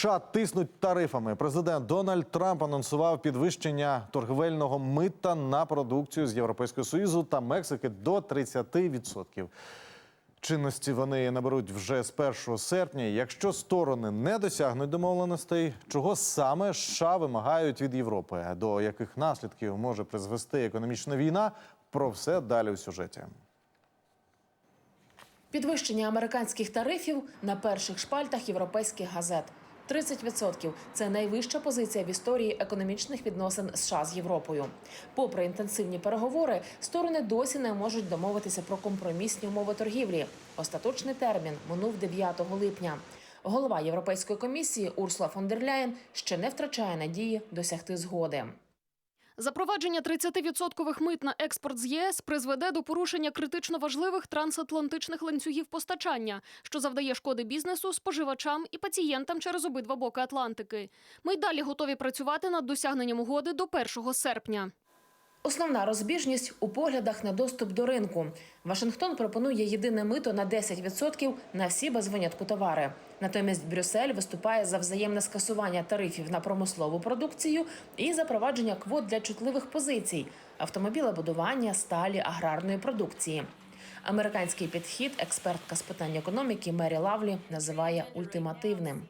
США тиснуть тарифами. Президент Дональд Трамп анонсував підвищення торговельного мита на продукцію з Європейського союзу та Мексики до 30%. Чинності вони наберуть вже з 1 серпня. Якщо сторони не досягнуть домовленостей, чого саме США вимагають від Європи, до яких наслідків може призвести економічна війна? Про все далі у сюжеті. Підвищення американських тарифів на перших шпальтах європейських газет. 30% – це найвища позиція в історії економічних відносин США з Європою. Попри інтенсивні переговори, сторони досі не можуть домовитися про компромісні умови торгівлі. Остаточний термін минув 9 липня. Голова Європейської комісії Урсула фон дер Ляєн ще не втрачає надії досягти згоди. Запровадження 30% мит на експорт з ЄС призведе до порушення критично важливих трансатлантичних ланцюгів постачання, що завдає шкоди бізнесу, споживачам і пацієнтам через обидва боки Атлантики. Ми й далі готові працювати над досягненням угоди до 1 серпня. Основна розбіжність у поглядах на доступ до ринку. Вашингтон пропонує єдине мито на 10% на всі без винятку товари. Натомість Брюссель виступає за взаємне скасування тарифів на промислову продукцію і запровадження квот для чутливих позицій автомобілебудування, сталі, аграрної продукції. Американський підхід експертка з питань економіки Мері Лавлі називає ультимативним.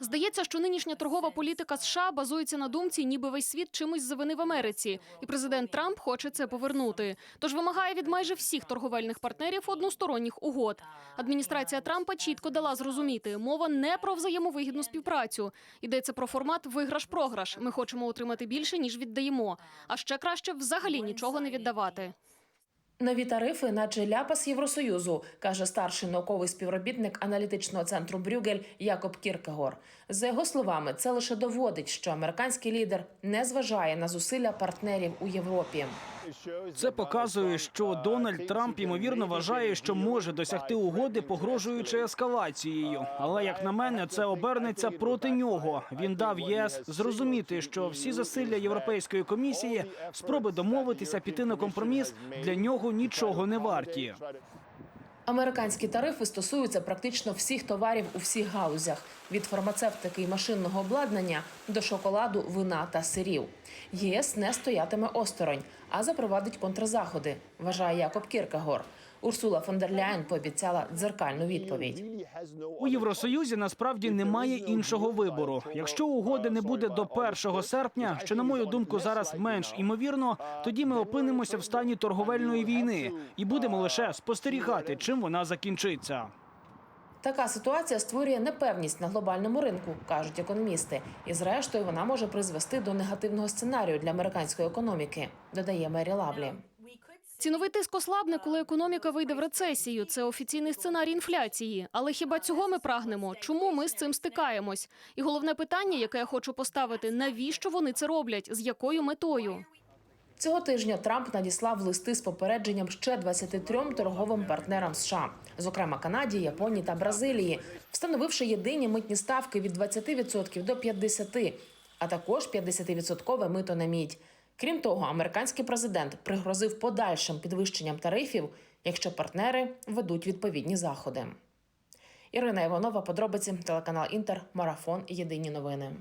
Здається, що нинішня торгова політика США базується на думці, ніби весь світ чимось завинив Америці, і президент Трамп хоче це повернути. Тож вимагає від майже всіх торговельних партнерів односторонніх угод. Адміністрація Трампа чітко дала зрозуміти, мова не про взаємовигідну співпрацю. Йдеться про формат виграш-програш. Ми хочемо отримати більше ніж віддаємо. А ще краще взагалі нічого не віддавати. Нові тарифи, наче ляпас Євросоюзу, каже старший науковий співробітник аналітичного центру Брюгель Якоб Кіркегор. За його словами, це лише доводить, що американський лідер не зважає на зусилля партнерів у Європі. Це показує, що Дональд Трамп ймовірно вважає, що може досягти угоди, погрожуючи ескалацією. Але як на мене, це обернеться проти нього. Він дав ЄС зрозуміти, що всі зусилля Європейської комісії, спроби домовитися, піти на компроміс для нього нічого не варті. Американські тарифи стосуються практично всіх товарів у всіх галузях від фармацевтики і машинного обладнання до шоколаду, вина та сирів. ЄС не стоятиме осторонь, а запровадить контрзаходи, вважає Якоб Кіркегор. Урсула фон дер Ляєн пообіцяла дзеркальну відповідь. У Євросоюзі насправді немає іншого вибору. Якщо угоди не буде до 1 серпня, що на мою думку зараз менш імовірно, тоді ми опинимося в стані торговельної війни і будемо лише спостерігати, чим вона закінчиться. Така ситуація створює непевність на глобальному ринку, кажуть економісти. І зрештою вона може призвести до негативного сценарію для американської економіки, додає Мері Лавлі. Ціновий тиск ослабне, коли економіка вийде в рецесію. Це офіційний сценарій інфляції. Але хіба цього ми прагнемо? Чому ми з цим стикаємось? І головне питання, яке я хочу поставити: навіщо вони це роблять? З якою метою? Цього тижня Трамп надіслав листи з попередженням ще 23 торговим партнерам США, зокрема Канаді, Японії та Бразилії, встановивши єдині митні ставки від 20% до 50%, а також 50% мито на мідь. Крім того, американський президент пригрозив подальшим підвищенням тарифів, якщо партнери ведуть відповідні заходи. Ірина Іванова, подробиці, телеканал Інтер, Марафон. Єдині новини.